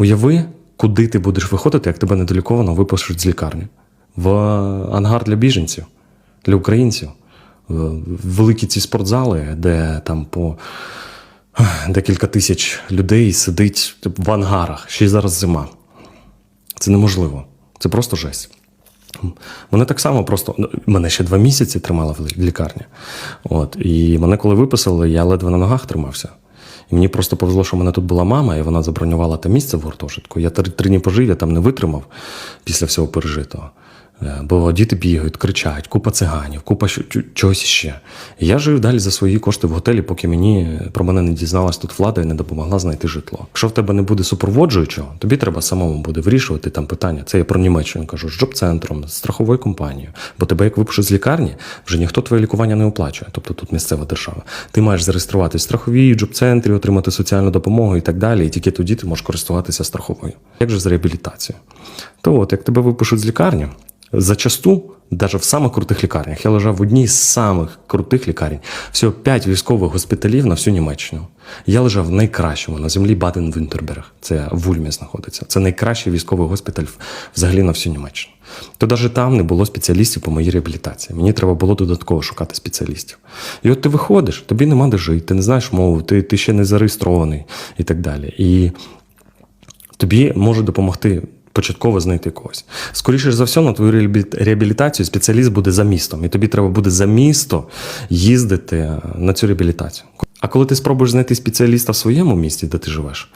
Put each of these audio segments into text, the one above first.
Уяви, куди ти будеш виходити, як тебе недоліковано випишуть з лікарні. В ангар для біженців, для українців. Великі ці спортзали, де там по декілька тисяч людей сидить в ангарах. Ще й зараз зима. Це неможливо. Це просто жесть. Вони так само просто ну, мене ще два місяці тримали в лікарні. От, і мене коли виписали, я ледве на ногах тримався. І мені просто повезло, що в мене тут була мама, і вона забронювала те місце в гуртожитку. Я три, дні пожив, я там не витримав після всього пережитого. Е, Бо діти бігають, кричать, купа циганів, купа чогось ще. Я жив далі за свої кошти в готелі, поки мені про мене не дізналась тут влада і не допомогла знайти житло. Якщо в тебе не буде супроводжуючого, тобі треба самому буде вирішувати там питання. Це я про Німеччину кажу, з джоб-центром, з страховою компанією. Бо тебе, як випишуть з лікарні, вже ніхто твоє лікування не оплачує, тобто тут місцева держава. Ти маєш зареєструватися в страховій джоб-центрі, отримати соціальну допомогу і так далі. І тільки тоді ти можеш користуватися страховою. Як же з реабілітацією? То от, як тебе випишуть з лікарні, Зачасту, навіть в самих крутих лікарнях, я лежав в одній з самих крутих лікарень. Всього 5 військових госпіталів на всю Німеччину. Я лежав в найкращому на землі Баден-Вюнтерберг. Це в Ульмі знаходиться. Це найкращий військовий госпіталь взагалі на всю Німеччину. То навіть там не було спеціалістів по моїй реабілітації. Мені треба було додатково шукати спеціалістів. І от ти виходиш, тобі нема де жити, ти не знаєш мову, ти, ти ще не зареєстрований і так далі. І тобі може допомогти початково знайти когось. Скоріше за все, на твою реабілітацію спеціаліст буде за містом, і тобі треба буде за місто їздити на цю реабілітацію. А коли ти спробуєш знайти спеціаліста в своєму місті, де ти живеш,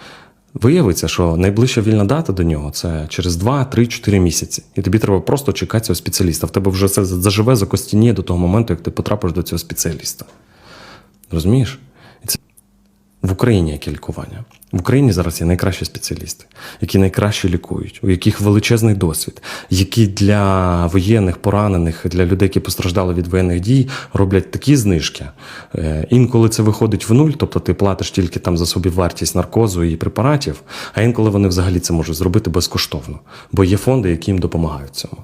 виявиться, що найближча вільна дата до нього це через 2, 3, 4 місяці. І тобі треба просто чекати цього спеціаліста. В тебе вже все заживе закостініє до того моменту, як ти потрапиш до цього спеціаліста. Розумієш? І це в Україні яке лікування. В Україні зараз є найкращі спеціалісти, які найкраще лікують, у яких величезний досвід, які для воєнних поранених, для людей, які постраждали від воєнних дій, роблять такі знижки. Е, Інколи це виходить в нуль, тобто ти платиш тільки там за собі вартість наркозу і препаратів, а інколи вони взагалі це можуть зробити безкоштовно, бо є фонди, які їм допомагають цьому.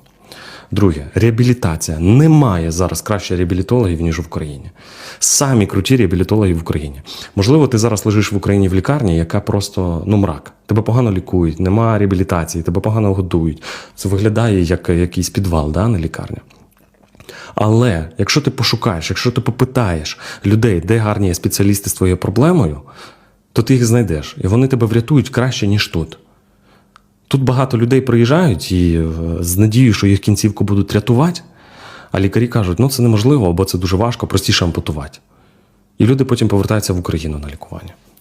Друге, реабілітація. Немає зараз краще реабілітологів, ніж в Україні. Самі круті реабілітологи в Україні. Можливо, ти зараз лежиш в Україні в лікарні, яка просто ну мрак. Тебе погано лікують, немає реабілітації, тебе погано годують. Це виглядає як якийсь підвал, да, не лікарня. Але якщо ти пошукаєш, якщо ти попитаєш людей, де гарні спеціалісти з твоєю проблемою, то ти їх знайдеш, і вони тебе врятують краще, ніж тут. Тут багато людей приїжджають і е, з надією, що їх кінцівку будуть рятувати, а лікарі кажуть, ну це неможливо, або це дуже важко, простіше ампутувати. І люди потім повертаються в Україну на лікування.